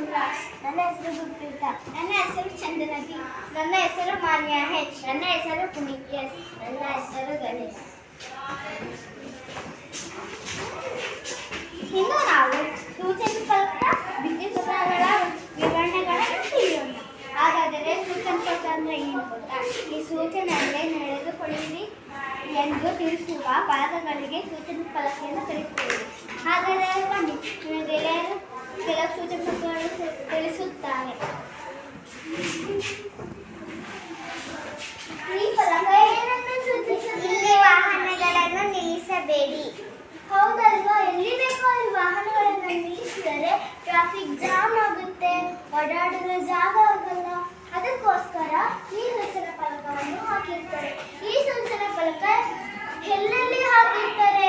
ನನ್ನ ಹೆಸರು ಗುರುಪ್ರೀತ ನನ್ನ ಹೆಸರು ಚಂದನಗಿ ನನ್ನ ಹೆಸರು ಮಾನ್ಯ ಹೆಚ್. ನನ್ನ ಹೆಸರು ಪುನೀತ್ ಎಸ್. ನನ್ನ ಹೆಸರು ಗಣೇಶ್. ಇನ್ನು ನಾವು ಸೂಚನೆ ಫಲಕ ವಿದ್ಯುತ್ ಪತ್ರಗಳ ವಿವರಣೆಗಳನ್ನು ತಿಳಿಯೋಣ. ಹಾಗಾದರೆ ಸೂಚನೆ ಫಲಕ ಅಂದ್ರೆ ಏನು ಗೊತ್ತಾ? ಈ ಸೂಚನೆಯಲ್ಲೇ ನಡೆದುಕೊಳ್ಳಿರಿ ಎಂದು ತಿಳಿಸುವ ಪದಗಳಿಗೆ ಸೂಚನೆ ಫಲಕೆಯನ್ನು ಕರೆಯುತ್ತೇವೆ ಹಾಗಾದರೆ ಬನ್ನಿ. ಜಾಮ್ ಆಗುತ್ತೆ ಓಡಾಡಲು ಜಾಗ ಆಗಲ್ಲ. ಅದಕ್ಕೋಸ್ಕರ ಈ ಸೂಚನಾ ಫಲಕವನ್ನು ಹಾಕಿರ್ತಾರೆ. ಈ ಸೂಚನಾ ಫಲಕ ಎಲ್ಲೆಲ್ಲಿ ಹಾಕಿರ್ತಾರೆ?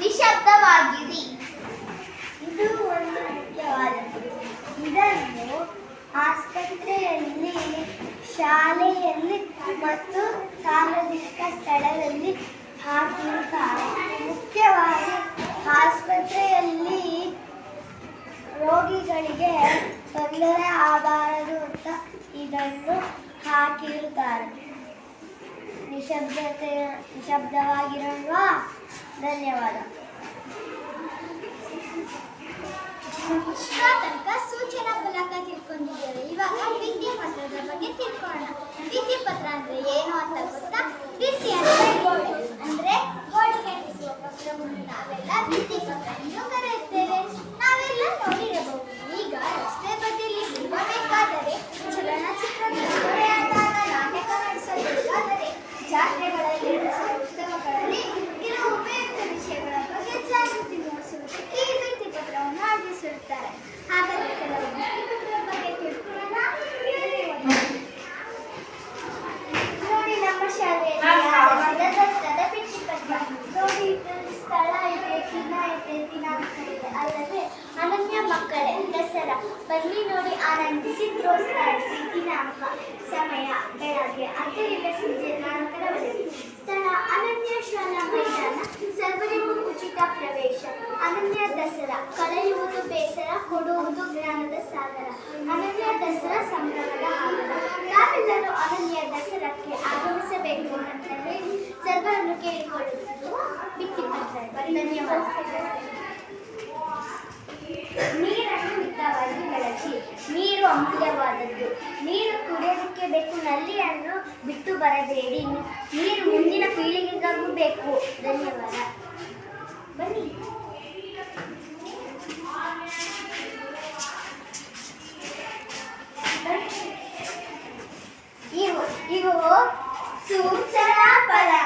ನಿಶಬ್ದವಾಗಿರಿ. ಇದು ಒಂದು ಮುಖ್ಯವಾದದ್ದು. ಇದನ್ನು ಆಸ್ಪತ್ರೆಯಲ್ಲಿ ಶಾಲೆಯಲ್ಲಿ ಮತ್ತು ಸಾರ್ವಜನಿಕ ಸ್ಥಳದಲ್ಲಿ ಇದನ್ನು ಹಾಕಿರುತ್ತಾರೆ ನಿಶಬ್ದತೆ ನಿಶಬ್ದವಾಗಿರಲ್ವಾ ಧನ್ಯವಾದ ಮಕ್ಕಳೇ ದಸರಾ ಬನ್ನಿ ನೋಡಿ ಆನಂದಿಸಿ, ಪ್ರೋತ್ಸಾಹಿಸಿ. ದಿನಾಂಕ, ಸಮಯ, ಬೆಳಗ್ಗೆ ಹತ್ತರಿಂದ ಸಂಜೆ ನಾಲ್ಕರವರೆಗೆ ಸ್ಥಳ, ಅನನ್ಯ ಶಾಲಾ ಮೈದಾನ ಸರ್ವರಿಗೂ ಉಚಿತ ಪ್ರವೇಶ. ಅನನ್ಯ ದಸರಾ, ಕಳೆಯುವುದು ಬೇಸರ, ಕೊಡುವುದು ಜ್ಞಾನದ ಸಾಗರ. ಅನನ್ಯ ದಸರಾ ಸಂಭ್ರಮದ ಆಗರ ನಾವೆಲ್ಲರೂ ಅನನ್ಯ ದಸರಾಕ್ಕೆ ಆಗಮಿಸಬೇಕು ಅಂತ ಹೇಳಿ ಸರ್ವರನ್ನು ಕೇಳಿಕೊಳ್ಳುವುದು ಬಿತ್ತಿಪತ್ರ ಧನ್ಯವಾದ ಅಮೂಲ್ಯವಾದದ್ದು. ನೀರು ಕುಡಿಯೋದಕ್ಕೆ ಬೇಕು, ನಲ್ಲಿಯನ್ನು ಬಿಟ್ಟು ಬರಬೇಡಿ. ನೀರು ಮುಂದಿನ ಪೀಳಿಗೆಗಾಗೂ ಬೇಕು. ಧನ್ಯವಾದ. ಬನ್ನಿ. ಇವು ಇವು ಸೂಚನಾ ಫಲಕ